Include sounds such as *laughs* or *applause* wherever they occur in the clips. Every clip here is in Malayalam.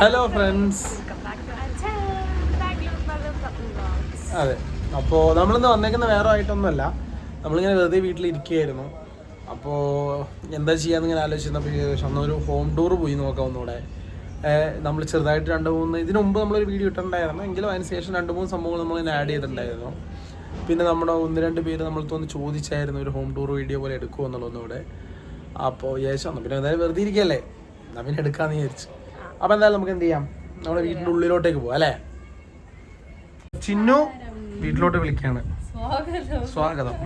ഹലോ ഫ്രണ്ട്സ് അതെ. അപ്പോൾ നമ്മളിന്ന് വന്നേക്കുന്ന വേറെ ആയിട്ടൊന്നുമല്ല. നമ്മളിങ്ങനെ വെറുതെ വീട്ടിലിരിക്കുകയായിരുന്നു. അപ്പോൾ എന്താ ചെയ്യാന്ന് ഇങ്ങനെ ആലോചിച്ചപ്പോൾ അന്ന് അന്നൊരു ഹോം ടൂർ പോയി നോക്കാം ഒന്നുകൂടെ നമ്മൾ ചെറുതായിട്ട് രണ്ട് മൂന്ന് ഇതിനു മുമ്പ് നമ്മളൊരു വീഡിയോ ഇട്ടിട്ടുണ്ടായിരുന്നു. എങ്കിലും അതിന് ശേഷം രണ്ട് മൂന്ന് സംഭവങ്ങൾ നമ്മൾ ഇങ്ങനെ ആഡ് ചെയ്തിട്ടുണ്ടായിരുന്നു. പിന്നെ നമ്മുടെ ഒന്ന് രണ്ട് പേര് നമ്മൾ തോന്നി ചോദിച്ചായിരുന്നു ഒരു ഹോം ടൂർ വീഡിയോ പോലെ എടുക്കുമോ എന്നുള്ളതൊന്നുകൂടെ അപ്പോൾ ശേഷം പിന്നെ എന്തായാലും വെറുതെ ഇരിക്കുകയല്ലേ? എന്നാൽ പിന്നെ എടുക്കാമെന്ന് വിചാരിച്ചു. അപ്പോൾ എന്തായാലും നമുക്ക് എന്ത് ചെയ്യാം? നമ്മുടെ വീടിന്റെ ഉള്ളിലോട്ടേക്ക് പോവാം അല്ലേ? ചിന്നു വീട്ടിലോട്ട് വിളിക്കാണ് സ്വാഗതം.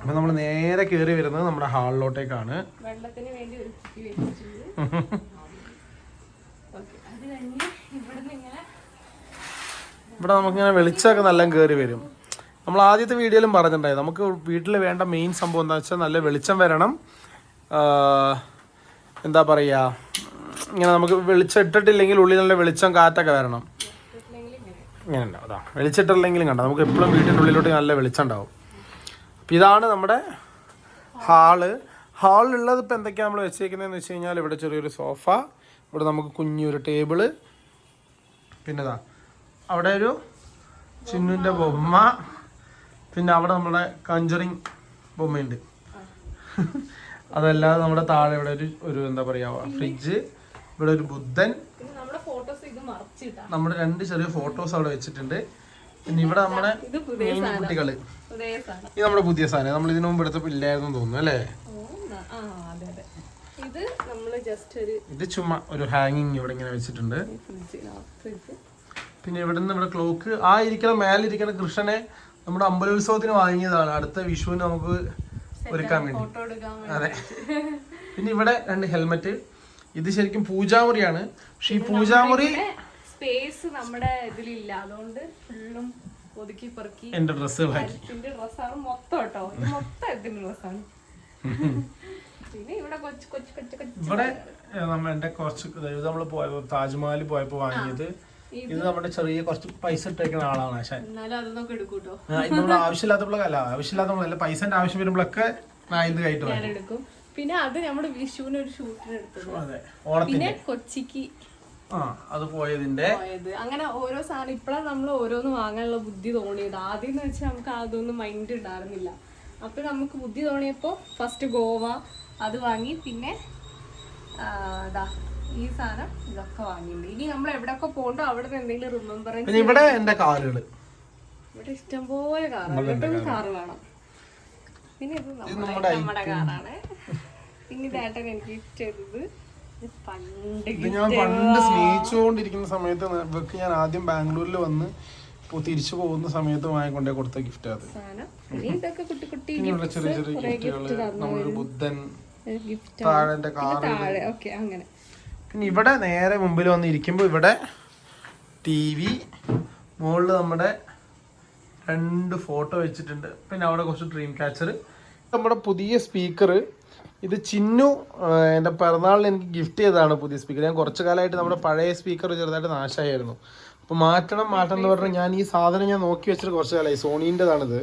അപ്പൊ നമ്മൾ നേരെ കേറി വരുന്നത് നമ്മുടെ ഹാളിലോട്ടേക്കാണ്. ഇവിടെ നമുക്കിങ്ങനെ വെളിച്ചമൊക്കെ നല്ല കയറി വരും. നമ്മൾ ആദ്യത്തെ വീഡിയോയിലും പറഞ്ഞിട്ടുണ്ടായി. നമുക്ക് വീട്ടിൽ വേണ്ട മെയിൻ സംഭവം എന്താ വെച്ചാൽ നല്ല വെളിച്ചം വരണം. എന്താ പറയുക ഇങ്ങനെ നമുക്ക് വെളിച്ചം ഇട്ടിട്ടില്ലെങ്കിൽ ഉള്ളിൽ നല്ല വെളിച്ചം കാറ്റൊക്കെ വരണം. ഇങ്ങനെ ഉണ്ടാവും അതാ വെളിച്ചിട്ടില്ലെങ്കിലും കണ്ട? നമുക്ക് എപ്പോഴും വീട്ടിന്റെ ഉള്ളിലോട്ട് നല്ല വെളിച്ചം ഉണ്ടാവും. അപ്പം ഇതാണ് നമ്മുടെ ഹാൾ. ഹാളിലുള്ളത് ഇപ്പം എന്തൊക്കെയാണ് നമ്മൾ വെച്ചേക്കുന്നതെന്ന് വെച്ച് കഴിഞ്ഞാൽ ഇവിടെ ചെറിയൊരു സോഫ ഇവിടെ നമുക്ക് കുഞ്ഞൊരു ടേബിൾ. പിന്നെതാ അവിടെ ഒരു ചിന്നുവിന്റെ ബൊമ്മ. പിന്നെ അവിടെ നമ്മുടെ കഞ്ചറിങ് ബൊമ്മയുണ്ട്. അതല്ലാതെ നമ്മുടെ താഴെ ഇവിടെ ഒരു ഒരു എന്താ പറയുക ഫ്രിഡ്ജ് ഇവിടെ ഒരു ബുദ്ധൻ. നമ്മുടെ രണ്ട് ചെറിയ ഫോട്ടോസ് അവിടെ വെച്ചിട്ടുണ്ട്. പിന്നെ ഇവിടെ നമ്മുടെ മെയിൻ കുട്ടികൾ. ഇത് നമ്മുടെ പുതിയ സാധനം. നമ്മൾ ഇതിനു മുമ്പ് എടുത്തപ്പോ ഇല്ലായിരുന്നു തോന്നുന്നു അല്ലേ? ഇത് ചുമ്മാ ഒരു ഹാങ്ങിങ് ഇവിടെ ഇങ്ങനെ വെച്ചിട്ടുണ്ട്. പിന്നെ ഇവിടെ നിന്ന് ഇവിടെ ക്ലോക്ക് ആ ഇരിക്കണ മേലിരിക്കണ കൃഷ്ണനെ നമ്മുടെ അമ്പലോത്സവത്തിന് വാങ്ങിയതാണ്. അടുത്ത വിഷുവിന് നമുക്ക് ഒരുക്കാൻ വേണ്ടി. അതെ. പിന്നെ ഇവിടെ രണ്ട് ഹെൽമെറ്റ് ഇത് ശരിക്കും പൂജാമുറിയാണ്. പക്ഷെ ഈ പൂജാമുറി സ്പേസ് നമ്മുടെ ഇതിലില്ല. അതുകൊണ്ട് ഫുള്ളും ഒതുക്കി പെറുക്കി എന്റെ ഡ്രസ്സുകളാക്കി ഡ്രസ്സാണ് മൊത്തം കേട്ടോ. ഇത് മൊത്തം ഇതിന്റെ ഡ്രസ്സാണ് പിന്നെ ഇവിടെ കൊച്ചു കൊച്ചു കൊച്ചു കൊച്ചു ഇവിടെ കുറച്ച് നമ്മൾ പോയപ്പോ താജ്മഹൽ പോയപ്പോ വാങ്ങിയത്. ഇത് നമ്മുടെ ചെറിയ കുറച്ച് പൈസ ഇട്ടേക്കുന്ന ആളാണ് ആശാൻ. നമ്മൾ ആവശ്യമില്ലാത്തപ്പോഴല്ല ആവശ്യമില്ലാത്തപ്പോഴല്ല പൈസന്റെ ആവശ്യം വരുമ്പോഴൊക്കെ ഞാൻ ഇത് കയറ്റു ഞാൻ എടുക്കും. പിന്നെ അത് നമ്മുടെ വിഷുവിന് ഒരു ഷൂട്ടിന് എടുത്തത്. പിന്നെ കൊച്ചിക്ക് ആ അത് പോയതിന്റെ. പോയത്. അങ്ങനെ ഓരോ സാധനം ഇപ്പഴാണ് നമ്മൾ ഓരോന്ന് വാങ്ങാനുള്ള ബുദ്ധി തോന്നിയത്. ആദ്യം എന്ന് വെച്ചാൽ നമുക്ക് അതൊന്നും മൈൻഡ് ഉണ്ടായിരുന്നില്ല അപ്പൊ നമുക്ക് ബുദ്ധി തോന്നിയപ്പോ ഫസ്റ്റ് ഗോവ അത് വാങ്ങി. പിന്നെ ഈ സാധനം ഇതൊക്കെ വാങ്ങിയിട്ടുണ്ട് ഇനി നമ്മൾ എവിടെയൊക്കെ പോകണ്ടോ അവിടെ നിന്ന് എന്തെങ്കിലും റിമെമ്പറൻസ് പിന്നെ ഇവിടെ എന്റെ ഇവിടെ ഇഷ്ടംപോലെ എപ്പോഴും കാറ്. വേണം. പിന്നെ ഇത് നമ്മുടെ കാറാണ്. പിന്നെ എനിക്ക് ഗിഫ്റ്റ് ചെയ്തത് ഇത് ഞാൻ പണ്ട് സ്നേഹിച്ചുകൊണ്ടിരിക്കുന്ന സമയത്ത് ഇവക്ക് ഞാൻ ആദ്യം ബാംഗ്ലൂരിൽ വന്ന് ഇപ്പൊ തിരിച്ചു പോകുന്ന സമയത്ത് വാങ്ങിക്കൊണ്ടേ കൊടുത്ത ഗിഫ്റ്റ് അത്. ഇതൊക്കെ കുട്ടി കുട്ടി ചെറിയ ചെറിയ ഗിഫ്റ്റുകൾ നമ്മളൊരു ബുദ്ധൻ താഴെ കാറ് അങ്ങനെ. പിന്നെ ഇവിടെ നേരെ മുമ്പിൽ വന്ന് ഇരിക്കുമ്പോൾ ഇവിടെ ടി വി മുകളിൽ നമ്മുടെ രണ്ട് ഫോട്ടോ വെച്ചിട്ടുണ്ട്. പിന്നെ അവിടെ കുറച്ച് ഡ്രീം ക്യാച്ചർ നമ്മുടെ പുതിയ സ്പീക്കർ ഇത് ചിന്നു എന്റെ പിറന്നാളിന് എനിക്ക് ഗിഫ്റ്റ് ചെയ്തതാണ് പുതിയ സ്പീക്കർ. ഞാൻ കുറച്ച് കാലമായിട്ട് നമ്മുടെ പഴയ സ്പീക്കർ ചെറുതായിട്ട് നാശമായിരുന്നു. അപ്പോൾ മാറ്റണം മാറ്റണം എന്ന് പറഞ്ഞാൽ ഞാൻ ഈ സാധനം ഞാൻ നോക്കി വെച്ചിട്ട് കുറച്ച് കാലമായി. സോണീന്റെതാണിത്.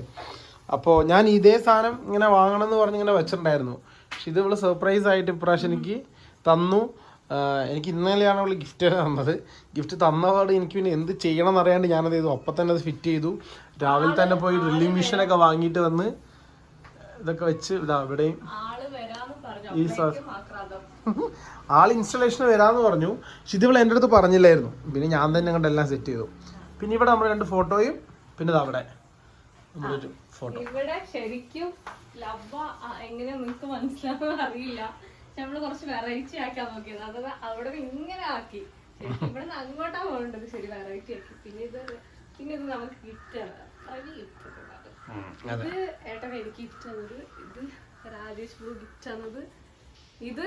അപ്പോൾ ഞാൻ ഇതേ സാധനം ഇങ്ങനെ വാങ്ങണം എന്ന് പറഞ്ഞ് ഇങ്ങനെ വെച്ചിട്ടുണ്ടായിരുന്നു. പക്ഷെ ഇത് ഇവിടെ സർപ്രൈസ് ആയിട്ട് ഇപ്രാവശ്യം എനിക്ക് തന്നു. എനിക്ക് ഇന്നലെയാണ് അവൾ ഗിഫ്റ്റ് തന്നത്. ഗിഫ്റ്റ് തന്നപാട് എനിക്ക് പിന്നെ എന്ത് ചെയ്യണം എന്നറിയാണ്ട് ഞാനത് ചെയ്തു. അപ്പം തന്നെ അത് ഫിറ്റ് ചെയ്തു. രാവിലെ തന്നെ പോയി ഡ്രില്ലിംഗ് മെഷീനൊക്കെ വാങ്ങിയിട്ട് വന്ന് ഇതൊക്കെ വെച്ച് ഇതാ ഇവിടെയും ഈ ആൾ ഇൻസ്റ്റലേഷന് വരാമെന്ന് പറഞ്ഞു. പക്ഷെ ഇതിവിടെ എന്റെ അടുത്ത് പറഞ്ഞില്ലായിരുന്നു. പിന്നെ ഞാൻ തന്നെ കണ്ട് എല്ലാം സെറ്റ് ചെയ്തു. പിന്നെ ഇവിടെ നമ്മൾ രണ്ട് ഫോട്ടോയും പിന്നെ അവിടെ. നമ്മളൊരു ഒരു ഫോട്ടോ. ഇവിടെ ശരിക്കും ലവ എങ്ങനെ നിങ്ങൾക്ക് മനസ്സിലാവും അറിയില്ല. നമ്മൾ കുറച്ച് വെറൈറ്റി ആക്കാൻ നോക്കിയത്. അതായത് അവിടെ ഇങ്ങനെ ആക്കി. ഇവിടെ നിന്ന് അങ്ങോട്ടാ പോകേണ്ടത് ശരി വെറൈറ്റി ആക്കി. പിന്നെ ഇത് പിന്നെ ഇത് നമുക്ക് ഗിഫ്റ്റ് ആണ്. ഗിഫ്റ്റ് ഇത് ഏട്ടൻ എനിക്ക് ഗിഫ്റ്റ് തന്നത്. ഇത് രാജേഷ് ബ്രൂ ഗിഫ്റ്റ് തന്നത് ഇത്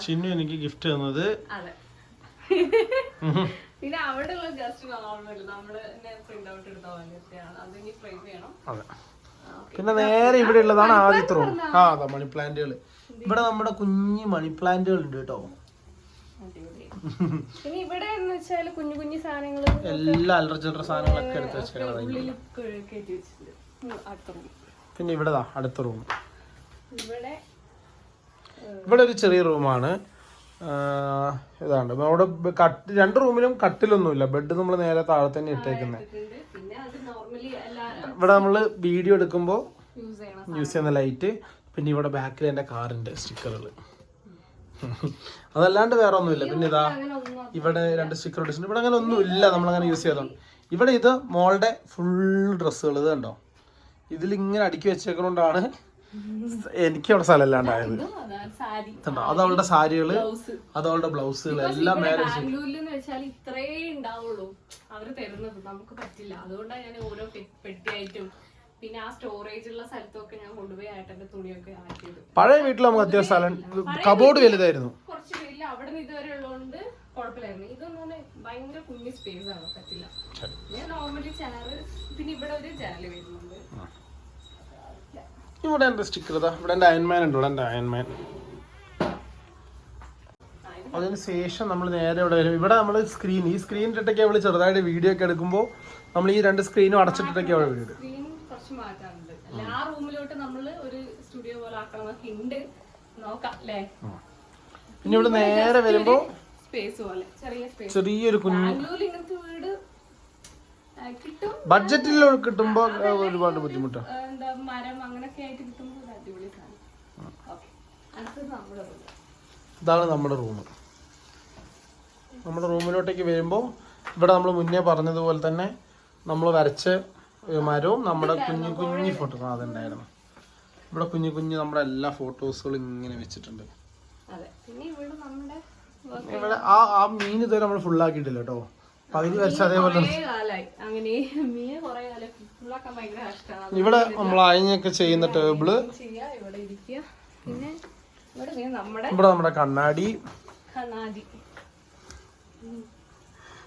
ചിന്നു എനിക്ക് ഗിഫ്റ്റ് തന്നത്. അതെ. പിന്നെ അവിടെ ഉള്ള ജസ്റ്റ് നമ്മൾ പ്രിന്റ് ഔട്ട് എടുത്ത ഫ്രെയിം ചെയ്യണം. പിന്നെ നേരെ ഇവിടെ ഉള്ളതാണ് ആദ്യത്തെ റൂം ആ. അതാ മണി പ്ലാന്റുകൾ ഇവിടെ നമ്മുടെ കുഞ്ഞു മണി പ്ലാന്റുകൾ ഉണ്ട് കേട്ടോ. *laughs* പിന്നെ ഇവിടെ എന്ന് വെച്ചാൽ കുഞ്ഞു കുഞ്ഞു സാധനങ്ങൾ എല്ലാ അല്ലറ ചില്ലറ സാധനങ്ങളൊക്കെ എടുത്ത് വെച്ചിട്ടുണ്ട്. പിന്നെ ഇവിടെ അടുത്ത റൂം. ഇവിടെ ഒരു ചെറിയ റൂമാണ്. ഇതാണ്ട് ഇപ്പൊ അവിടെ കട്ട് രണ്ട് റൂമിലും കട്ടിലൊന്നുമില്ല. ബെഡ് നമ്മൾ നേരെ താഴെ തന്നെ ഇട്ടേക്കുന്നത് ഇവിടെ നമ്മൾ വീഡിയോ എടുക്കുമ്പോൾ യൂസ് ചെയ്യുന്ന ലൈറ്റ് പിന്നെ ഇവിടെ ബാക്കിൽ എന്റെ കാറിന്റെ സ്റ്റിക്കറുകൾ അതല്ലാണ്ട് വേറെ ഒന്നുമില്ല പിന്നെ ഇതാ ഇവിടെ രണ്ട് സ്റ്റിക്കർ ഒട്ടിച്ചിട്ടുണ്ട് ഇവിടെ അങ്ങനെ ഒന്നും ഇല്ല നമ്മളങ്ങനെ യൂസ് ചെയ്തോ ഇവിടെ ഇത് മോളുടെ ഫുൾ ഡ്രസ്സുകൾ ഇത് കണ്ടോ? ഇതിൽ ഇങ്ങനെ അടുക്കി വെച്ചേക്കുന്നതുകൊണ്ടാണ് എനിക്ക് അവിടെ സ്ഥലം ഇല്ലാണ്ടായത് അതാണ് സാരി. കണ്ടോ? അത് അവളുടെ സാരികൾ അത് അവളുടെ ബ്ലൗസുകൾ എല്ലാം ഉണ്ടാവുള്ളൂ അവർ തരുന്നത്. നമുക്ക് പറ്റില്ല. അതുകൊണ്ടാണ് ഞാൻ ഓരോ പെട്ടിയായിട്ടും പിന്നെ ആ സ്റ്റോറേജ് ഉള്ള സ്ഥലത്തൊക്കെ ഞാൻ കൊണ്ടുപോയി ഏട്ടന്റെ തുണിയൊക്കെ ആക്കിയത്. പഴയ വീട്ടിൽ നമുക്ക് അത്യാവശ്യം സ്ഥലം കബോർഡ് വലുതായിരുന്നു. കുറച്ച് പേരില്ല അവിടെ നിന്ന് ഇതുവരെ ഉള്ളതുകൊണ്ട് കുഴപ്പമില്ലായിരുന്നു. ഇതൊന്നും തന്നെ ഭയങ്കര കുഞ്ഞു സ്പേസ് ആണ്. പറ്റില്ല. ഞാൻ നോർമലി ചാറ് പിന്നെ ഇവിടെ ഒരു ചാനൽ വരുന്നുണ്ട്. ഇവിടെ എന്റെ സ്റ്റിക്കർ ഇതാ? ഇവിടെ എന്റെ അയൺമാൻ ഉണ്ട് ഇവിടെ എന്റെ അയൺമാൻ അതിന് ശേഷം നമ്മൾ നേരെ ഇവിടെ വരും. ഇവിടെ നമ്മൾ സ്ക്രീൻ ഈ സ്ക്രീൻ ഇട്ടിട്ടൊക്കെ അവൾ ചെറുതായിട്ട് വീഡിയോ ഒക്കെ എടുക്കുമ്പോൾ നമ്മൾ ഈ രണ്ട് സ്ക്രീനും അടച്ചിട്ടിട്ടൊക്കെ അവൾ വീട് ആ റൂമിലോട്ട് നമ്മൾ ഒരു സ്റ്റുഡിയോ പോലെ ആക്കണമെന്നൊക്കെ ഉണ്ട് നോക്കാം അല്ലേ? പിന്നെ ഇവിടെ നേരെ വരുമ്പോ സ്പേസ് പോലെ ചെറിയ ചെറിയൊരു കുഞ്ഞു ബാംഗ്ലൂരിൽ ഇങ്ങനത്തെ വീട് ആ, കിട്ടും. ബഡ്ജറ്റിൽ കിട്ടുമ്പോ ഒരുപാട് ബുദ്ധിമുട്ടാണ് എന്താ മരം അങ്ങനൊക്കെ ആയിട്ട് കിട്ടുമ്പോൾ അടിപൊളി ഇതാണ് നമ്മുടെ റൂം. നമ്മുടെ റൂമിലോട്ടേക്ക് വരുമ്പോൾ ഇവിടെ നമ്മൾ മുന്നേ പറഞ്ഞതുപോലെ തന്നെ നമ്മൾ വരച്ച മരവും നമ്മുടെ കുഞ്ഞു കുഞ്ഞു ഫോട്ടോ അതുണ്ടായിരുന്നു. ഇവിടെ കുഞ്ഞു കുഞ്ഞു നമ്മുടെ എല്ലാ ഫോട്ടോസുകളും ഇങ്ങനെ വെച്ചിട്ടുണ്ട്. ഇവിടെ ആ ആ മീൻ ഇതുവരെ നമ്മൾ ഫുള്ളാക്കിയിട്ടില്ല കേട്ടോ. പകുതി വരച്ച അതേപോലെ ഇവിടെ നമ്മൾ അയഞ്ഞൊക്കെ ചെയ്യുന്ന ടേബിൾ. ഇവിടെ നമ്മുടെ കണ്ണാടി.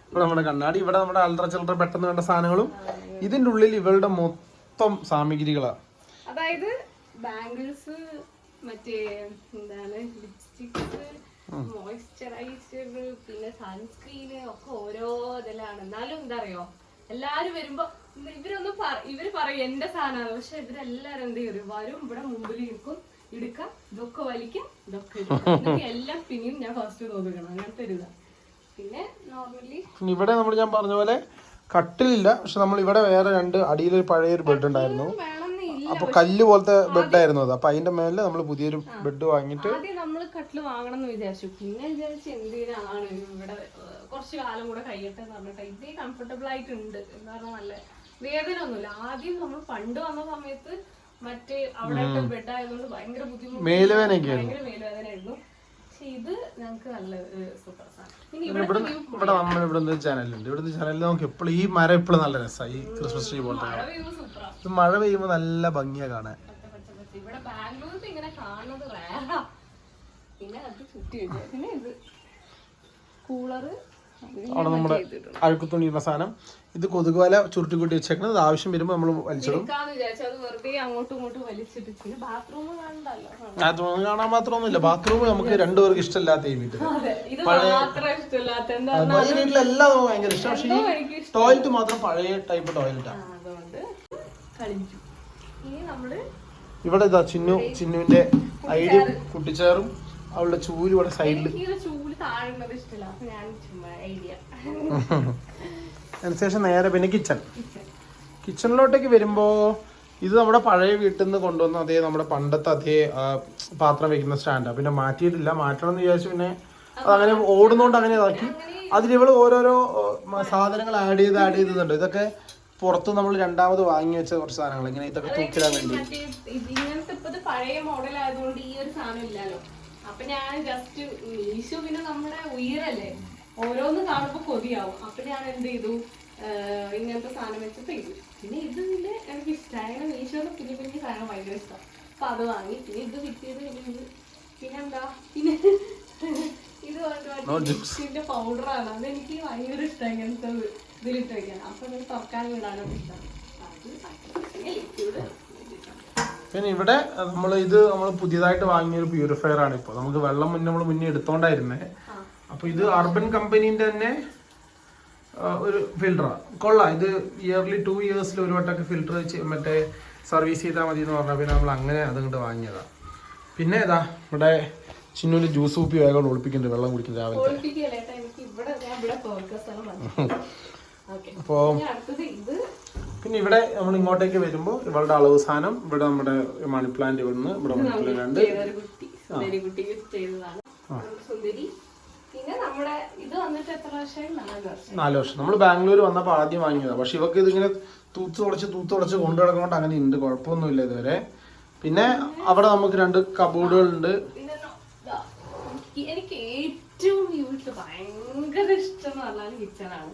ഇവിടെ നമ്മുടെ കണ്ണാടി. ഇവിടെ നമ്മുടെ അൽട്ര ചിൽഡ്ര പെട്ടെന്ന് വേണ്ട സാധനങ്ങളും. ഇതിന്റെ ഉള്ളിൽ ഇവളുടെ മൊത്തം സാമഗ്രികളാ. അതായത് ബാംഗിൾസ് മറ്റേ എന്താണ് ലിപ്സ്റ്റിക്സ് മോയ്സ്ചറൈസർ പിന്നെ സൺസ്ക്രീന് ഒക്കെ ഓരോ ഇതിലാണ്. എന്നാലും എന്താ അറിയോ എല്ലാരും വരുമ്പോ ഇവരൊന്നും ഇവർ പറയും എന്റെ സാധനമാണ് പക്ഷെ ഇവരെല്ലാരും എന്ത് ചെയ്യും? വരും ഇവിടെ മുമ്പിൽ ഇരിക്കും എടുക്കാം ഇതൊക്കെ വലിക്കും ഇതൊക്കെ എടുക്കാം. എല്ലാം പിന്നെയും ഞാൻ ഫസ്റ്റ് നോക്കണം. അങ്ങനത്തെ ഒരു പിന്നെ നോർമലി ഇവിടെ നമ്മൾ ഞാൻ പറഞ്ഞ പോലെ കട്ടിലില്ല. പക്ഷെ നമ്മൾ ഇവിടെ വേറെ രണ്ട് അടിയിലൊരു പഴയൊരു ബെഡ് ഉണ്ടായിരുന്നു. അപ്പൊ കല്ല് പോലത്തെ ബെഡായിരുന്നു അത്. അപ്പൊ അതിന്റെ മേലെ നമ്മൾ പുതിയൊരു ബെഡ് വാങ്ങിട്ട് ആദ്യം നമ്മൾ കട്ടിൽ വാങ്ങണം എന്ന് വിചാരിച്ചു. പിന്നെ വിചാരിച്ചു എന്തിനാണ് ഇവിടെ കുറച്ച് കാലം കൂടെ കഴിയട്ടെ എന്ന് പറഞ്ഞിട്ട് ഇതേ കംഫർട്ടബിൾ ആയിട്ടുണ്ട് എന്ന് പറഞ്ഞാൽ നല്ല വേദന ഒന്നുമില്ല. ആദ്യം നമ്മൾ പണ്ട് വന്ന സമയത്ത് മറ്റേ അവിടെ ബെഡ് ആയതുകൊണ്ട് ഭയങ്കര ബുദ്ധിമുട്ട് ഭയങ്കര മേലുവേദനയായിരുന്നു പക്ഷെ ഇത് ഞങ്ങൾക്ക് നല്ല സൂപ്പർ സാധനം. ഇവിടെ നമ്മൾ ഇവിടെ ചാനലുണ്ട് ഇവിടുന്ന് ചാനലിൽ നമുക്ക് എപ്പോഴും ഈ മരം എപ്പോഴും നല്ല രസമായി ഈ ക്രിസ്മസ് ട്രീ പോലത്തെ മഴ പെയ്യുമ്പോൾ നല്ല ഭംഗിയാ കാണാൻ. ഇവിടെ ബാംഗ്ലൂരിൽ ഇങ്ങനെ കാണുന്നത് പിന്നെ അത് ചുറ്റി വെച്ചു. പിന്നെ ഇത് കൂളറ് അവിടെ നമ്മുടെ അഴുക്കുത്തുണിയുള്ള സാധനം. ഇത് കൊതുക് വല ചുരുട്ടി കൂട്ടി വെച്ചേക്കുന്നത് ആവശ്യം വരുമ്പോൾ നമ്മൾ വലിച്ചിടും ബാത്റൂം കാണാൻ മാത്രമൊന്നുമില്ല. ബാത്റൂം നമുക്ക് രണ്ടുപേർക്ക് ഇഷ്ടമില്ലാത്ത ഈ വീട്ടിൽ ഈ വീട്ടിലെല്ലാം നമുക്ക് ഭയങ്കര ഇഷ്ടം. പക്ഷേ ഈ ടോയ്ലറ്റ് മാത്രം പഴയ ടൈപ്പ് ടോയ്ലറ്റാണ് ഇവിടെ ഇതാ ചിന്നു ചിന്നുവിന്റെ ഐഡിയ കുട്ടിച്ചേറും അവളുടെ ചൂൽ ഇവിടെ സൈഡിൽ അതിനുശേഷം നേരെ പിന്നെ കിച്ചൺ കിച്ചണിലോട്ടേക്ക് വരുമ്പോ ഇത് നമ്മുടെ പഴയ വീട്ടിൽ നിന്ന് കൊണ്ടുവന്ന അതേ നമ്മുടെ പണ്ടത്തെ അതേ പാത്രം വെക്കുന്ന സ്റ്റാൻഡാണ് പിന്നെ മാറ്റിയിട്ടില്ല. മാറ്റണം എന്ന് വിചാരിച്ചു പിന്നെ അങ്ങനെ ഓടുന്നോണ്ട് അങ്ങനെ ഇതാക്കി. അതിൽ ഇവൾ ഓരോരോ സാധനങ്ങൾ ആഡ് ചെയ്ത് ആഡ് ചെയ്തിട്ടുണ്ട്. ഇതൊക്കെ പുറത്ത് നമ്മൾ രണ്ടാമത് വാങ്ങി വെച്ച കുറച്ച് സാധനങ്ങൾ. ഇങ്ങനെ ഇതൊക്കെ തൂക്കിടാൻ വേണ്ടി. ഇങ്ങനത്തെ പഴയ മോഡൽ ആയതുകൊണ്ട് ഈ ഒരു സാധനം ഇല്ലല്ലോ. അപ്പൊ ഞാൻ ജസ്റ്റ് മീശോ പിന്നെ നമ്മുടെ ഉയരല്ലേ? ഓരോന്ന് കാണുമ്പോ കൊതിയാവും. അപ്പൊ ഞാൻ എന്ത് ചെയ്തു? ഇങ്ങനത്തെ സാധനം വെച്ച് ഇത് പിന്നെ ഇത് പിന്നെ എനിക്ക് ഇഷ്ടമായി മീശോ മീശോന്ന് കുഞ്ഞു കുഞ്ഞു സാധനം ഭയങ്കര ഇഷ്ടം. അപ്പൊ അത് വാങ്ങി. പിന്നെ ഇത് കിട്ടിയത് പിന്നെ എന്താ? പിന്നെ ഇത് ജിപ്സിന്റെ പൗഡറാണ് അത് എനിക്ക് ഭയങ്കര ഇഷ്ടം ഇങ്ങനത്തെ ഇതിലിട്ട് വയ്ക്കാൻ അപ്പൊ തുറക്കാൻ വിടാനൊക്കെ ഇഷ്ടം. അത് പിന്നെ ലിക്വിഡ് പിന്നെ ഇവിടെ നമ്മൾ ഇത് നമ്മൾ പുതിയതായിട്ട് വാങ്ങിയ ഒരു പ്യൂരിഫയർ ആണ് ഇപ്പോൾ നമുക്ക് വെള്ളം മുന്നേ നമ്മൾ മുന്നേ എടുത്തോണ്ടായിരുന്നേ. അപ്പൊ ഇത് അർബൻ കമ്പനീന്റെ തന്നെ ഒരു ഫിൽറ്ററാണ് കൊള്ളാം. ഇത് ഇയർലി ടു ഇയേഴ്സിൽ ഒരു വട്ടമൊക്കെ ഫിൽറ്റർ മറ്റേ സർവീസ് ചെയ്താൽ മതി എന്ന് പറഞ്ഞാൽ പിന്നെ നമ്മൾ അങ്ങനെ അതുകൊണ്ട് വാങ്ങിയതാ. പിന്നെ ഇതാ ഇവിടെ ചിന്നൂര് ജ്യൂസ് കുപ്പി വേഗം ഒളിപ്പിക്കുന്നുണ്ട്. വെള്ളം കുടിക്കുന്നത് രാവിലെ അപ്പോൾ പിന്നെ ഇവിടെ നമ്മൾ ഇങ്ങോട്ടേക്ക് വരുമ്പോൾ ഇവളുടെ അളവ് സാധനം ഇവിടെ നമ്മുടെ മണി പ്ലാന്റ് ഇവിടുന്ന് ഇവിടെ മണി പ്ലാന്റ് നാല് വർഷം. നമ്മൾ ബാംഗ്ലൂർ വന്നപ്പോൾ ആദ്യം വാങ്ങിയതാണ് പക്ഷെ ഇവക്ക് ഇതിങ്ങനെ തൂത്ത് തുടച്ച് തൂത്ത് തുടച്ച് കൊണ്ടു കിടക്കുന്നോണ്ട് അങ്ങനെ ഉണ്ട് കുഴപ്പമൊന്നുമില്ല ഇതുവരെ. പിന്നെ അവിടെ നമുക്ക് രണ്ട് കബോർഡുകളുണ്ട് എനിക്ക് ഏറ്റവും വീട്ടിൽ ഭയങ്കര ഇഷ്ടം എന്ന് പറഞ്ഞാൽ കിച്ചണാണ്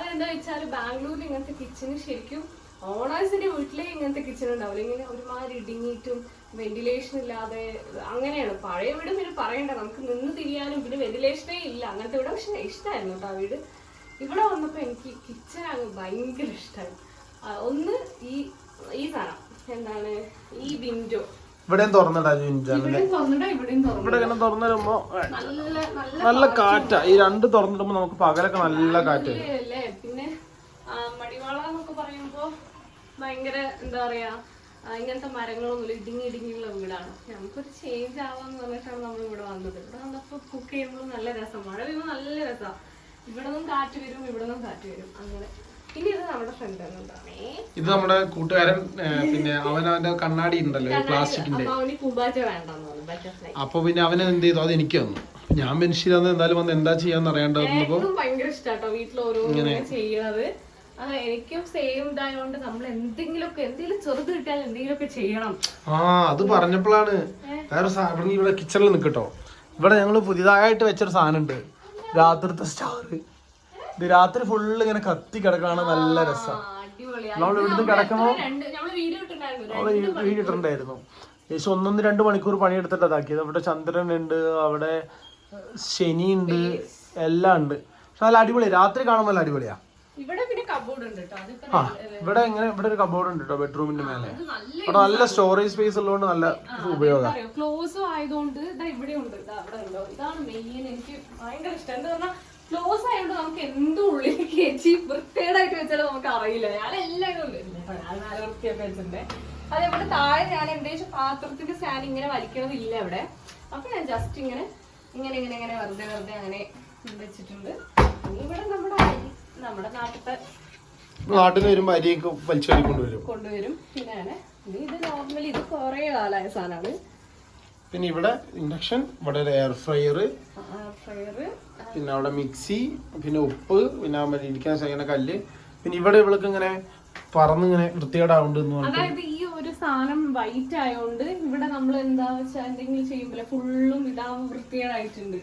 അതെന്താ വെച്ചാൽ ബാംഗ്ലൂരിൽ ഇങ്ങനത്തെ കിച്ചണ് ശരിക്കും ഓണേഴ്സിന്റെ വീട്ടിലേ ഇങ്ങനത്തെ കിച്ചൺ ഉണ്ടാവില്ല. ഇങ്ങനെ ഒരുമാതിരി ഇടുങ്ങിയിട്ടും വെന്റിലേഷൻ ഇല്ലാതെ അങ്ങനെയാണ്. പഴയ വീട് പിന്നെ പറയണ്ട. നമുക്ക് നിന്ന് തിരിയാനും പിന്നെ വെന്റിലേഷനേ ഇല്ല. അങ്ങനത്തെ വീട് പക്ഷെ ഇഷ്ടമായിരുന്നു ആ വീട്. ഇവിടെ വന്നപ്പോ എനിക്ക് കിച്ചൺ അങ്ങ് ഭയങ്കര ഇഷ്ടമായി ഒന്ന് ഈ ഈ സാധനം എന്താണ്? ഈ വിൻഡോ ഇവിടെയും തുറന്നിടാ ഇവിടെ ഇങ്ങനെ തുറന്നിടുമ്പോ നല്ല നല്ല നല്ല കാറ്റാ ഈ രണ്ട് തുറന്നിടുമ്പോ നമുക്ക് പകലൊക്കെ നല്ല കാറ്റ് പിന്നെ മടിവാള എന്നൊക്കെ പറയുമ്പോ ഭയങ്കര എന്താ പറയാ ആ, ഇങ്ങനത്തെ മരങ്ങളൊന്നുമില്ല ഇടുങ്ങി ഇടുങ്ങിയുള്ള വീടാണ്. നമുക്കൊരു ചേഞ്ച് ആവാന്ന് പറഞ്ഞിട്ടാണ് നമ്മൾ ഇവിടെ വന്നത്. ഇവിടെ വന്നപ്പോ കുക്ക് ചെയ്യുമ്പോൾ നല്ല രസം. മഴ പെയ്യുമ്പോൾ നല്ല രസമാണ് ഇവിടെ നിന്നും കാറ്റ് വരും ഇവിടെ നിന്നും കാറ്റ് വരും. അങ്ങനെ ഇത് നമ്മുടെ ഫ്രണ്ട് ഇത് നമ്മുടെ കൂട്ടുകാരൻ പിന്നെ അവൻ അവന്റെ കണ്ണാടി ഉണ്ടല്ലോ പ്ലാസ്റ്റിക്കിന്റെ അപ്പൊ പിന്നെ അവൻ എന്ത് ചെയ്തു? അത് എനിക്ക് തന്നു. ഞാൻ മനുഷ്യരാന്ന് എന്തായാലും വന്ന് എന്താ ചെയ്യാന്ന് അറിയാണ്ട് ഭയങ്കര ഇഷ്ടാട്ടോ വീട്ടിൽ ചെയ്യണത് ആ എനിക്കും സെയിം നമ്മൾ എന്തെങ്കിലുമൊക്കെ എന്തെങ്കിലും ചെറുത് കിട്ടിയാൽ എന്തെങ്കിലുമൊക്കെ ചെയ്യണം. ആ അത് പറഞ്ഞപ്പോഴാണ്. വേറെ സാധനം ഇവിടെ കിച്ചണിൽ നിൽക്കട്ടോ ഇവിടെ ഞങ്ങൾ പുതിയതായിട്ട് വെച്ചൊരു സാധനം ഉണ്ട് രാത്രിത്തെ സ്റ്റാർ ഇത് രാത്രി ഫുള്ള് ഇങ്ങനെ കത്തി കിടക്കാണ് നല്ല രസം. നമ്മൾ ഇവിടുന്ന് കിടക്കുമ്പോ രണ്ട് നമ്മൾ വീഡിയോ ഇട്ടിട്ടുണ്ടായിരുന്നു. ഏകദേശം ഒന്നൊന്ന് രണ്ട് മണിക്കൂർ പണിയെടുത്തിട്ട് അതാക്കിയത് അവിടെ ചന്ദ്രൻ ഉണ്ട് അവിടെ ശനി ഉണ്ട് എല്ലാം ഉണ്ട്. പക്ഷെ നല്ല അടിപൊളി. രാത്രി കാണുമ്പോൾ നല്ല അടിപൊളിയാ. ആ ഇവിടെ ഇങ്ങനെ ഇവിടെ ഒരു കബോർഡ് ഉണ്ട് കേട്ടോ ബെഡ്റൂമിന്റെ മേലെ. അവിടെ നല്ല സ്റ്റോറേജ് സ്പേസ് ഉള്ളതുകൊണ്ട് നല്ല ഉപയോഗം. ക്ലോസ് ആയതുകൊണ്ട് ഇവിടെ ഉണ്ടോ. ഇതാണ് മെയിൻ എനിക്ക് ഭയങ്കര ഇഷ്ടം. എന്താ പറഞ്ഞാൽ ക്ലോസ് ആയതുകൊണ്ട് നമുക്ക് എന്തും ഉള്ളിൽ കയറ്റി ആയിട്ട് വെച്ചാലും നമുക്ക് അറിയില്ല. ഞാൻ എല്ലാവരും നല്ല വൃത്തിയൊക്കെ വെച്ചിട്ടുണ്ട്. അതേപോലെ താഴെ ഞാൻ എന്തേലും പാത്രത്തിന്റെ സ്റ്റാൻഡ് ഇങ്ങനെ വലിക്കണതില്ല ഇവിടെ. അപ്പൊ ഞാൻ ജസ്റ്റ് ഇങ്ങനെ ഇങ്ങനെ ഇങ്ങനെ ഇങ്ങനെ വെറുതെ വെറുതെ അങ്ങനെ വെച്ചിട്ടുണ്ട്. ഇവിടെ നമ്മുടെ നമ്മുടെ നാട്ടിലത്തെ നാട്ടിൽ നിന്ന് വരുമ്പോൾ അരിയൊക്കെ വലിച്ചു കൊണ്ടുവരും. കൊണ്ടുവരും. പിന്നെ ഇത് നോർമലി ഇത് കുറേ കാലായ സാധനമാണ്. പിന്നെ ഇവിടെ ഇൻഡക്ഷൻ ഇവിടെ ഒരു എയർ ഫ്രയർ പിന്നെ അവിടെ മിക്സി പിന്നെ ഉപ്പ് പിന്നെ മറ്റേ ഇരിക്കാൻ ചെയ്യുന്ന കല്ല്. പിന്നെ ഇവിടെ ഇവൾക്ക് ഇങ്ങനെ പറന്നിങ്ങനെ വൃത്തികേടാവുണ്ട് എന്ന് അതായത് ഈ ഒരു സാധനം വൈറ്റ് ആയതുകൊണ്ട് ഇവിടെ നമ്മൾ എന്താ വെച്ചാൽ എന്തെങ്കിലും ചെയ്യുമ്പോൾ ഫുള്ളും ഇതാ വൃത്തികേടായിട്ടുണ്ട്.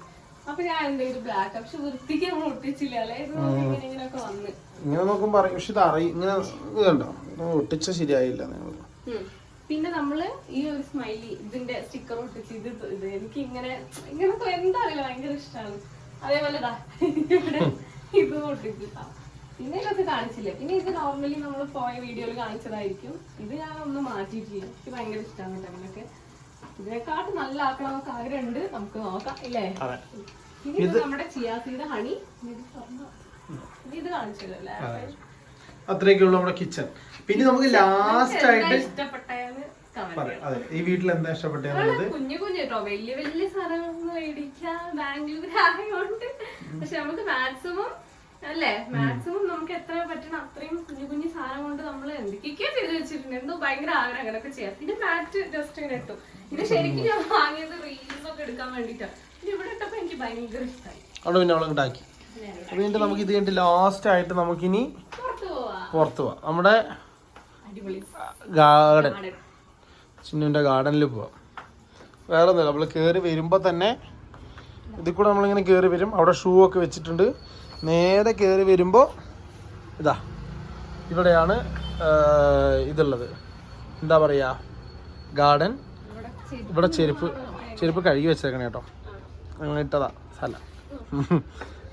അപ്പൊ ഞാൻ ചെയ്തു? ബ്ലാക്ക് പക്ഷെ വൃത്തിക്ക് നമ്മൾ ഒട്ടിച്ചില്ല. അല്ലെ? ഇങ്ങനെ ഇങ്ങനെയൊക്കെ വന്ന്. ഇങ്ങനെ നോക്കുമ്പോൾ പറയും പക്ഷെ ഇത് അറിയ ഇങ്ങനെ ഇതുണ്ടോ ഒട്ടിച്ച ശരിയായില്ല നിങ്ങൾ. പിന്നെ നമ്മൾ ഈ ഒരു സ്മൈലി ഇതിന്റെ സ്റ്റിക്കർ ഒട്ടിച്ച് ഇത് ഇത് എനിക്ക് ഇങ്ങനെ ഇങ്ങനെ എന്താ അറിയില്ല ഭയങ്കര ഇഷ്ടമാണ് അതേപോലെ ഇവിടെ ഇത് ഒട്ടിച്ചിട്ടാ പിന്നെ ഇതൊക്കെ കാണിച്ചില്ല? പിന്നെ ഇത് നോർമലി നമ്മൾ പോയ വീഡിയോയിൽ കാണിച്ചതായിരിക്കും. ഇത് ഞാൻ ഒന്ന് മാറ്റിയിട്ടില്ല. എനിക്ക് ഭയങ്കര ഇഷ്ടമാണ് കേട്ടോ ഇതിനൊക്കെ. ഇതിനെക്കാട്ടും നല്ല ആക്കണമെന്നൊക്കെ ആഗ്രഹമുണ്ട്. നമുക്ക് നോക്കാം ഇല്ലേ? ഇനി ഇത് നമ്മുടെ ചിയാസിയുടെ ഹണി. ഇത് കാണിച്ചല്ലോ അല്ലേ അത്രയൊക്കെയുള്ള നമ്മുടെ കിച്ചൺ. പിന്നെ നമുക്ക് ലാസ്റ്റ് ആയിട്ട് ഇഷ്ടപ്പെട്ടാൽ കമന്റ് പറയാം. അതെ ഈ വീട്ടിൽ എന്താ ഇഷ്ടപ്പെട്ടെന്നുള്ളത് കുഞ്ഞു കുഞ്ഞു കേട്ടോ വലിയ വലിയ സാധനങ്ങളൊന്നും മേടിക്കാൻ ബാംഗ്ലൂർ ആയതുകൊണ്ട് പക്ഷെ നമുക്ക് മാക്സിമം അല്ലേ? മാക്സിമം നമുക്ക് എത്ര പറ്റണം അത്രയും കുഞ്ഞു കുഞ്ഞു സാധനം കൊണ്ട് നമ്മൾ എന്തൊക്കെയൊക്കെയോ ചെയ്ത് വെച്ചിട്ടുണ്ട്. എന്തോ ഭയങ്കര ആഗ്രഹം അങ്ങനെയൊക്കെ ചെയ്യാം. പിന്നെ മാറ്റ് ജസ്റ്റ് ഇങ്ങനെ ഇട്ടു. ഇത് ശരിക്കും ഞാൻ വാങ്ങിയത് റീൽസ് ഒക്കെ എടുക്കാൻ വേണ്ടിട്ടാ പിന്നെ ഇവിടെ ഇട്ടപ്പോ എനിക്ക് ഭയങ്കര ഇഷ്ടമായി അവിടെ പിന്നെ അവളെ ഉണ്ടാക്കി വീണ്ടും നമുക്ക് ഇത് കഴിഞ്ഞിട്ട് ലാസ്റ്റ് ആയിട്ട് നമുക്കിനി പുറത്തു പോവാ. നമ്മുടെ ഗാർഡൻ. ചിന്നുവിന്റെ ഗാർഡനിൽ പോവാം. വേറെ ഒന്നുമില്ല നമ്മൾ കയറി വരുമ്പോൾ തന്നെ ഇതിൽ കൂടെ നമ്മളിങ്ങനെ കയറി വരും. അവിടെ ഷൂ ഒക്കെ വെച്ചിട്ടുണ്ട്. നേരെ കയറി വരുമ്പോൾ ഇതാ ഇവിടെയാണ് ഇതുള്ളത്. എന്താ പറയുക ഗാർഡൻ ഇവിടെ ചെരുപ്പ് ചെരുപ്പ് കഴുകി വെച്ചേക്കണേ കേട്ടോ. അങ്ങനെ ഇട്ടതാ സ്ഥലം.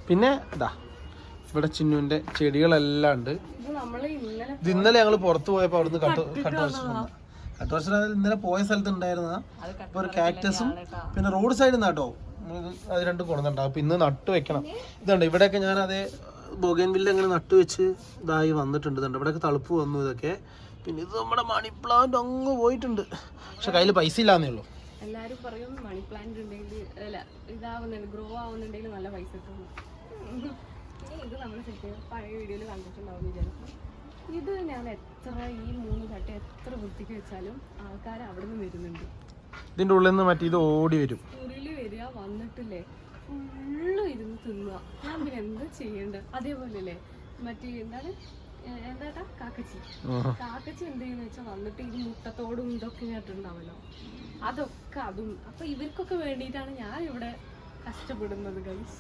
പിന്നെ ഇതാ ഇവിടെ ചിന്നുവിന്റെ ചെടികളെല്ലാം ഉണ്ട്. ഇത് നമ്മൾ ഇന്നലെ ഇത് ഇന്നലെ ഞങ്ങൾ പുറത്ത് പോയപ്പോൾ അവിടുന്ന് കട്ട് കട്ട് വച്ചിട്ടുണ്ട്. കട്ട് ഇന്നലെ പോയ സ്ഥലത്ത് ഉണ്ടായിരുന്ന ഇപ്പൊ ഒരു കാക്ടസും പിന്നെ റോഡ് സൈഡിൽ നിന്ന് കേട്ടോ. അത് രണ്ടും കൊണ്ടുണ്ടാവും അപ്പൊ ഇന്ന് നട്ട് വെക്കണം. ഇതുണ്ട് ഇവിടെയൊക്കെ ഞാൻ അതേ ബോഗൻവില്ല അങ്ങനെ നട്ട് വെച്ച് ഇതായി വന്നിട്ടുണ്ട്. ഇതുണ്ട് ഇവിടെയൊക്കെ തളുപ്പ് വന്നു ഇതൊക്കെ. പിന്നെ ഇത് നമ്മുടെ മണി പ്ലാന്റ് അങ്ങ് പോയിട്ടുണ്ട്. പക്ഷെ കയ്യിൽ പൈസ ഇല്ലാന്നേ ഉള്ളൂ. എല്ലാരും പറയും മണി പ്ലാന്റ് ഉണ്ടെങ്കിൽ അല്ല ഇതാവുന്നുണ്ട് ഗ്രോ ആവുന്നുണ്ടെങ്കിൽ നല്ല പൈസ കിട്ടും. ഇനി ഇത് നമ്മൾ സെറ്റ് പഴയ വീഡിയോയിൽ കണ്ടിട്ടുണ്ടാവും വിചാരിക്കും ഇത് ഞാൻ എത്ര ഈ മൂന്ന് തട്ട എത്ര വൃത്തിക്ക് വെച്ചാലും ആൾക്കാർ അവിടെ നിന്ന് വരുന്നുണ്ട്. ഇതിന്റെ ഉള്ളിൽ നിന്ന് മറ്റേ ഇത് ഓടി വരും. ഉരുളി വരിക വന്നിട്ടില്ലേ? ഫുള്ള് ഇരുന്ന് തിന്നുക. ഞാൻ പിന്നെ എന്താ ചെയ്യേണ്ടത്? അതേപോലെ അല്ലേ മറ്റേ എന്താണ്? എന്താട്ടാ? കാക്കച്ചി. കാക്കച്ചി എന്ത് ചെയ്യുന്ന വെച്ചാൽ വന്നിട്ട് ഈ മുട്ടത്തോടും ഇതൊക്കെ കേട്ടിട്ടുണ്ടാവല്ലോ അതൊക്കെ അതും. അപ്പൊ ഇവർക്കൊക്കെ വേണ്ടിയിട്ടാണ് ഞാൻ ഇവിടെ കഷ്ടപ്പെടുന്നത് guys.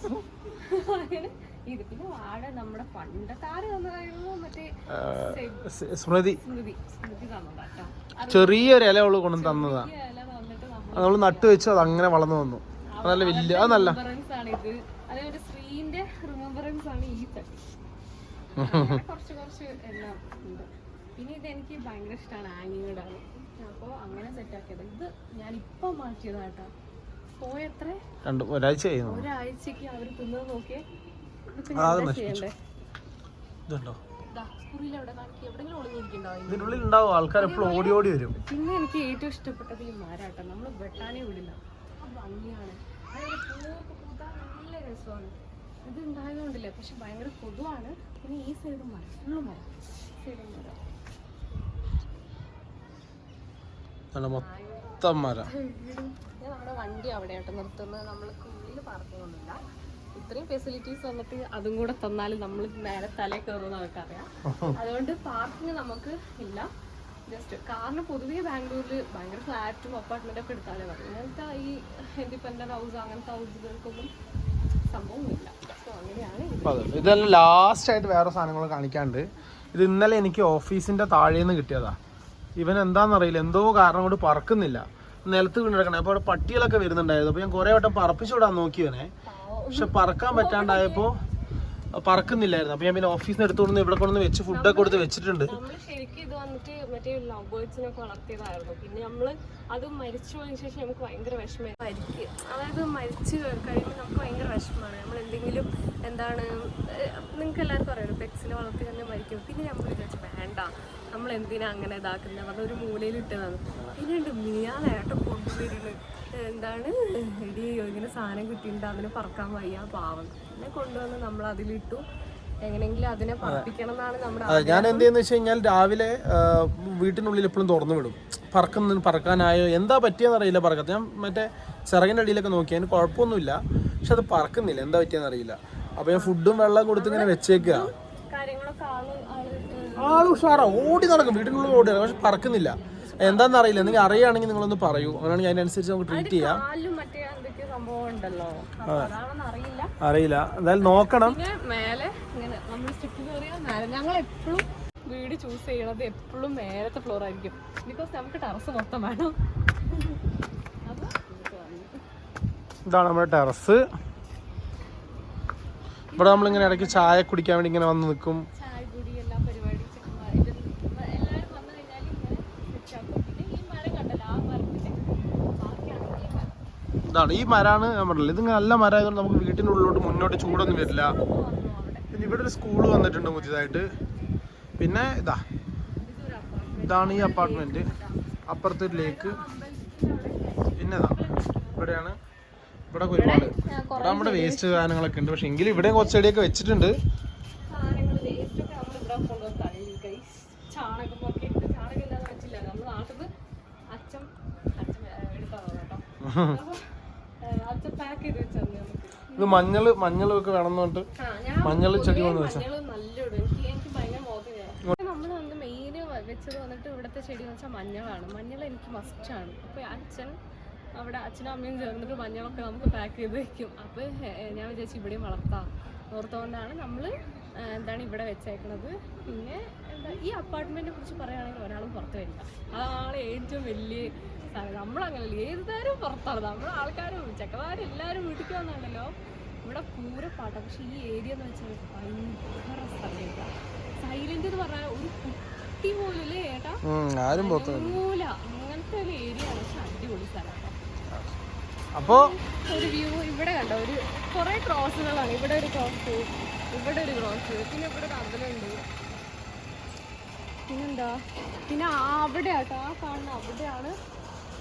അങ്ങനെ *laughs* ഇത് പിന്നെ വാഴ നമ്മുടെ പണ്ടത്തെ ആര് തന്നതായിരുന്നു മറ്റേ സ്മൃതി. സ്മൃതി. സ്മൃതി തന്നതാട്ടോ ചെറിയൊരു ഇല അവൾ കൊണ്ടു തന്നതാ. നമ്മൾ നട്ടു വെച്ചു അത് അങ്ങനെ വളർന്നു വന്നു. നല്ല വലിയ അത് നല്ല റിമംബറൻസ് ആണ് ഇത്. അതേപോലെ ശ്രീന്റെ റിമംബറൻസ് ആണ് ഈ തട്ടി *laughs* കുറച്ച് കുറച്ച് എല്ലാം ഉണ്ട്. പിന്നെ ഇത് എനിക്ക് ഭയങ്കര ഇഷ്ടമാണ് ഇടാൻ. അപ്പോൾ അങ്ങനെ സെറ്റ് ആക്കിയത്. ഇത് ഞാൻ ഇപ്പൊ മാറ്റിയതാട്ടോ രണ്ട് ഒരാഴ്ച ഒരാഴ്ചക്ക് അവർ തിന്നത് നോക്കിയേ. ഇതുണ്ടോ? ഉള്ളിൽ ഉണ്ടാവും. ആൾക്കാർ എപ്പോഴും ഓടി ഓടി വരും. പിന്നെ എനിക്ക് ഏറ്റവും ഇഷ്ടപ്പെട്ടത് ഈ മാരാട്ടം. നമ്മൾ വെട്ടാനേ വിടില്ല. ആ ഭംഗിയാണ്. നല്ല രസമാണ്. ഇത് ഉണ്ടായതുകൊണ്ടില്ലേ പക്ഷെ ഭയങ്കര കൊതുവാണ്. പിന്നെ ഈ സൈഡ് മരം. ഫുള്ള് മരം. സൈഡ് മരം. നല്ല മൊത്തം മരം. നമ്മുടെ വണ്ടി നിർത്തുന്നത്. നമ്മൾ ഉള്ളിൽ ഇത്രയും ഫെസിലിറ്റീസ് വന്നിട്ട് അതും കൂടെ തന്നാൽ നമ്മൾ നേരെ തലേ കയറുമെന്ന് നമുക്കറിയാം അതുകൊണ്ട് പാർക്കിങ് നമുക്ക് ഇല്ല. ജസ്റ്റ് കാറിന് പൊതുവേ ബാംഗ്ലൂരിൽ ഭയങ്കര ഫ്ലാറ്റും അപ്പാർട്ട്മെന്റ് ഒക്കെ എടുത്താലേ പറയും ഇങ്ങനത്തെ ഈ ഇൻഡിപെൻഡന്റ് ഹൗസ് അങ്ങനത്തെ ഹൗസുകൾക്കൊന്നും സംഭവമില്ല. ഇതെല്ലാം ലാസ്റ്റ് ആയിട്ട് വേറെ സാധനങ്ങൾ കാണിക്കാണ്ട് ഇത് ഇന്നലെ എനിക്ക് ഓഫീസിന്റെ താഴേന്ന് കിട്ടിയതാ. ഇവൻ എന്താണെന്നറിയില്ല എന്തോ കാരണം കൊണ്ട് പറക്കുന്നില്ല. നിലത്ത് വീണ് കിടക്കണേ അപ്പോൾ അവിടെ പട്ടികളൊക്കെ വരുന്നുണ്ടായിരുന്നു. അപ്പോൾ ഞാൻ കുറേ വട്ടം പറപ്പിച്ചു വിടാൻ നോക്കിയവനെ പക്ഷെ പറക്കാൻ പറ്റാണ്ടായപ്പോൾ പറക്കുന്നില്ലായിരുന്നു. അപ്പൊ ഞാൻ പിന്നെ ഓഫീസിൽ നിന്ന് എടുത്തുകൊണ്ട് ഇവിടെ കൊണ്ടുവന്ന് വെച്ച് ഫുഡൊക്കെ കൊടുത്ത് വെച്ചിട്ടുണ്ട്. ശരിക്കും ഇത് വന്നിട്ട് മറ്റേ ലവ് ബേർഡ്സിനൊക്കെ പിന്നെ നമ്മൾ അത് മരിച്ചു പോയതിനു ശേഷം നമുക്ക് ഭയങ്കര വിഷമമായി. മരിക്കുക അതായത് മരിച്ചു കഴിയുമ്പോൾ നമുക്ക് ഭയങ്കര വിഷമമാണ്. നമ്മൾ എന്തെങ്കിലും എന്താണ് നിങ്ങൾക്ക് എല്ലാവർക്കും അറിയാം പെറ്റ്സിനെ വളർത്തി തന്നെ മരിക്കും. പിന്നെ നമ്മൾ വിചാരിച്ചു വേണ്ട. നമ്മൾ എന്തിനാ അങ്ങനെ ഇതാക്കുന്നത് പറഞ്ഞ ഒരു മൂലയിൽ ഇട്ടതാണ് പിന്നെ ഉണ്ട് മിയാനായിട്ട് കൊണ്ടുവരുന്നത്. എന്താണ്? എടി ഇങ്ങനെ സാധനം കിട്ടിയിട്ടുണ്ട് അതിനെ പറക്കാൻ വയ്യ പാവം. പിന്നെ കൊണ്ടുവന്ന് നമ്മൾ അതിലിട്ടു എങ്ങനെയെങ്കിലും അതിനെ പറപ്പിക്കണം എന്നാണ് നമ്മുടെ ഞാൻ എന്ത് ചെയ്യുന്ന വെച്ച് കഴിഞ്ഞാൽ രാവിലെ വീട്ടിനുള്ളിൽ എപ്പോഴും തുറന്നു വിടും. പറക്കുന്ന പറക്കാനായോ എന്താ പറ്റിയെന്ന് അറിയില്ല പറക്കത്ത്. ഞാൻ മറ്റേ ചിറകിന്റെ അടിയിലൊക്കെ നോക്കി അതിന് കുഴപ്പമൊന്നുമില്ല. പക്ഷെ അത് പറക്കുന്നില്ല. എന്താ പറ്റിയെന്ന് അറിയില്ല. അപ്പോൾ ഞാൻ ഫുഡും വെള്ളം കൊടുത്ത് ഇങ്ങനെ വെച്ചേക്കുക കാര്യങ്ങളൊക്കെ ആൾ ആൾ ഉഷാറാ. ഓടി നടക്കും. വീട്ടിനുള്ളിൽ ഓടി നടക്കും. പക്ഷെ പറക്കുന്നില്ല. എന്താണെന്ന് അറിയില്ല നിങ്ങൾ അറിയുകയാണെങ്കിൽ നിങ്ങളൊന്ന് പറയൂ. അങ്ങനെയാണെങ്കിൽ അതിനനുസരിച്ച് നമുക്ക് ട്രീറ്റ് ചെയ്യാം. അറിയില്ല. എന്തായാലും നോക്കണം. ഞങ്ങൾ എപ്പോഴും വീട് ചൂസ് ചെയ്യണത് എപ്പോഴും മേലത്തെ ഫ്ലോർ ആയിരിക്കും. ബിക്കോസ് നമുക്ക് ടെറസ് മൊത്തം വേണം. ഇതാണ് നമ്മുടെ ടെറസ് ഇവിടെ നമ്മളിങ്ങനെ ഇടയ്ക്ക് ചായ കുടിക്കാൻ വേണ്ടി ഇങ്ങനെ വന്ന് നിൽക്കും ചായ കുടി എല്ലാ പരിപാടി ചെക്കന്മാർ ഇത് എല്ലാവരും വന്നു കഴിഞ്ഞാൽ ഇങ്ങനെ സെറ്റ് ആക്കും പിന്നെ ഈ മരം കണ്ടല്ലോ ആ മരത്തിന്റെ ബാക്കിയാണെങ്കിൽ ഈ മരം ഇതാണ്. ഈ മരമാണ് പറഞ്ഞില്ല? ഇത് നല്ല മരമായതുകൊണ്ട് നമുക്ക് വീട്ടിന്റെ ഉള്ളിലോട്ട് മുന്നോട്ട് ചൂടൊന്നും വരില്ല. പിന്നെ ഇവിടെ ഒരു സ്കൂൾ വന്നിട്ടുണ്ട് പുതിയതായിട്ട്. പിന്നെ ഇതാ. ഇതാണ് ഈ അപ്പാർട്ട്മെന്റ് അപ്പുറത്തെ ലേക്ക് പിന്നെ ഇതാ. ഇവിടെയാണ്. ഇവിടെ ഒരുപാട്. ഇവിടെ നമ്മുടെ വേസ്റ്റ് സാധനങ്ങളൊക്കെ ഉണ്ട്. പക്ഷെ എങ്കിലും ഇവിടെ കുറച്ച് ചെടിയൊക്കെ വെച്ചിട്ടുണ്ട്. സാധനങ്ങൾ *laughs* ഇത് മഞ്ഞൾ മഞ്ഞളൊക്കെ വേണം പറഞ്ഞിട്ട് ഞാൻ മഞ്ഞൾ ചെടി വന്ന് വെച്ചാ. മഞ്ഞൾ നല്ല ഇടും എനിക്ക് എനിക്ക് ഭയങ്കര മോഹം നമ്മൾ വന്ന് മെയിൻ വെച്ചത് വന്നിട്ട് ഇവിടുത്തെ ചെടി എന്ന് വെച്ചാൽ മഞ്ഞളാണ്. മഞ്ഞൾ എനിക്ക് മസ്റ്റാണ് അപ്പോൾ അച്ഛൻ അവിടെ അച്ഛനും അമ്മയും ചേർന്നിട്ട് മഞ്ഞളൊക്കെ നമുക്ക് പാക്ക് ചെയ്ത് വെക്കും. അപ്പോൾ ഞാൻ വിചാരിച്ചു ഇവിടെയും വളർത്താം. ഓർത്തുകൊണ്ടാണ് നമ്മൾ എന്താണ് ഇവിടെ വെച്ചേക്കണത്. പിന്നെ എന്താ ഈ അപ്പാർട്ട്മെന്റിനെ കുറിച്ച് പറയുകയാണെങ്കിൽ ഒരാളും പുറത്ത് വരില്ല. അതാണ് ഏറ്റവും വലിയ സാധനം നമ്മളങ്ങനല്ല നേരവും പുറത്താണ്. നമ്മൾ ആൾക്കാരും ചെക്കന്മാരും എല്ലാവരും വീട്ടിൽ വന്നാണല്ലോ. ഇവിടെ പൂര പാട്ടാ. പക്ഷെ ഈ ഏരിയ എന്ന് വെച്ചാൽ ഭയങ്കര സ്ഥലമില്ല. സൈലന്റ് എന്ന് പറഞ്ഞാൽ ഒരു കുട്ടി പോലല്ലേ ഏട്ടാ? മൂല അങ്ങനത്തെ ഒരു ഏരിയ ആണ്. പക്ഷെ അടിപൊളി സ്ഥലം. അപ്പോ? ഒരു വ്യൂ ഇവിടെ കണ്ടോ? ഒരു കുറെ ക്രോസുകളാണ് ഇവിടെ ഒരു ക്രോസ് ഇവിടെ ഒരു ക്രോസ് പിന്നെ ഇവിടെ ഒരു അമ്പലമുണ്ട്. പിന്നെന്താ? പിന്നെ അവിടെ ആട്ടോ ആ കാണുന്ന അവിടെയാണ്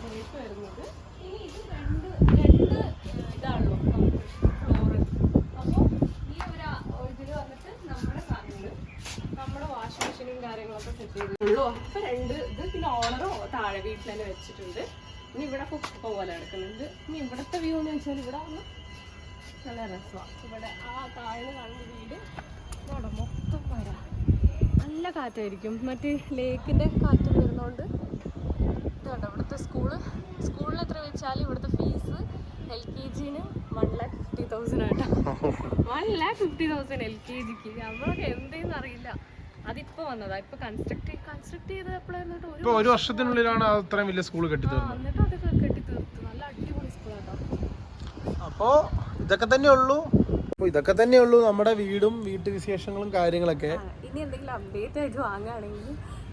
ഇനി ഇത് രണ്ട് രണ്ട് ഈ ഒരു വന്നിട്ട് വാഷിംഗ് മെഷീനും കാര്യങ്ങളൊക്കെ സെറ്റ് അപ്പോൾ രണ്ട് ഇത് പിന്നെ ഓണറോ വെച്ചിട്ടുണ്ട്. ഇനി ഇവിടെ പോലെ ഇനി വ്യൂ എന്ന് വെച്ചാൽ നല്ല ഇവിടെ ആ താഴെ കാണുന്ന വീട് മൊത്തം നല്ല കാറ്റായിരിക്കും. മറ്റേ ലേക്കിന്റെ കാറ്റ് വരുന്നോണ്ട് ഇതുണ്ട് ഇവിടുത്തെ സ്കൂൾ സ്കൂളിൽ എത്ര വെച്ചാൽ ഇവിടുത്തെ ഫീസ് എൽ കെ ജിന് വൺ ലാക്ക് ഫിഫ്റ്റി തൗസൻഡ് ആട്ടോ. One lakh fifty thousand L K ജിക്ക് നമ്മളൊക്കെ എന്തേന്ന് അറിയില്ല. അതിപ്പോ വന്നതാ. ഇപ്പൊ കൺസ്ട്രക്ട് കൺസ്ട്രക്ട് ചെയ്ത് എപ്പോഴായിരുന്നു ഒരു വർഷത്തിനുള്ളിലാണ് അത്രയും വലിയ സ്കൂൾ കെട്ടി എന്നിട്ട് അതൊക്കെ കെട്ടി തീർത്തു നല്ല അടിപൊളി സ്കൂളാട്ടോ അപ്പോ ഇതൊക്കെ തന്നെ ഉള്ളൂ. അപ്പൊ ഇതൊക്കെ തന്നെ ഉള്ളൂ നമ്മുടെ വീടും വീട്ടു വിശേഷങ്ങളും കാര്യങ്ങളൊക്കെ. ഇനി എന്തെങ്കിലും അപ്ഡേറ്റ് ആയിട്ട് വാങ്ങുകയാണെങ്കിൽ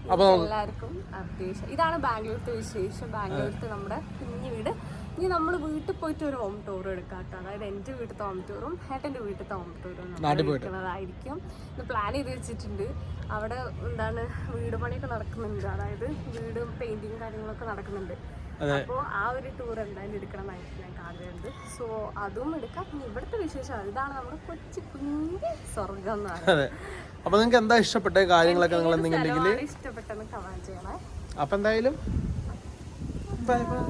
അപ്പൊ എല്ലാവർക്കും അത്യാവശ്യം. ഇതാണ് ബാംഗ്ലൂരത്തെ വിശേഷം. ബാംഗ്ലൂരത്തെ നമ്മുടെ കുഞ്ഞു വീട്. ഇനി നമ്മൾ വീട്ടിൽ പോയിട്ട് ഒരു ഹോം ടൂർ എടുക്കാം കേട്ടോ. അതായത് എന്റെ വീട്ടിലത്തെ ഹോം ടൂറും ഏട്ടന്റെ വീട്ടിലത്തെ ഹോം ടൂറും. എടുക്കുന്നതായിരിക്കും. ഇത് പ്ലാൻ ചെയ്ത് വെച്ചിട്ടുണ്ട്. അവിടെ എന്താണ് വീട് പണിയൊക്കെ നടക്കുന്നുണ്ട്. അതായത് വീടും പെയിന്റിങ് കാര്യങ്ങളൊക്കെ നടക്കുന്നുണ്ട്. അപ്പോ അപ്പോൾ ആ ഒരു ടൂർ എന്തായാലും എടുക്കണമെന്നായിട്ട് ഞാൻ കാണുന്നത് സോ അതും എടുക്കാം. ഇവിടുത്തെ വിശേഷം ഇതാണ് നമ്മുടെ കൊച്ചു കുഞ്ഞ് സ്വർഗം എന്ന് പറയുന്നത്. അതെ. അപ്പൊ നിങ്ങൾക്ക് എന്താ ഇഷ്ടപ്പെട്ട കാര്യങ്ങളൊക്കെ നിങ്ങൾ എന്തെങ്കിലും അപ്പൊ എന്തായാലും ബൈ ബൈ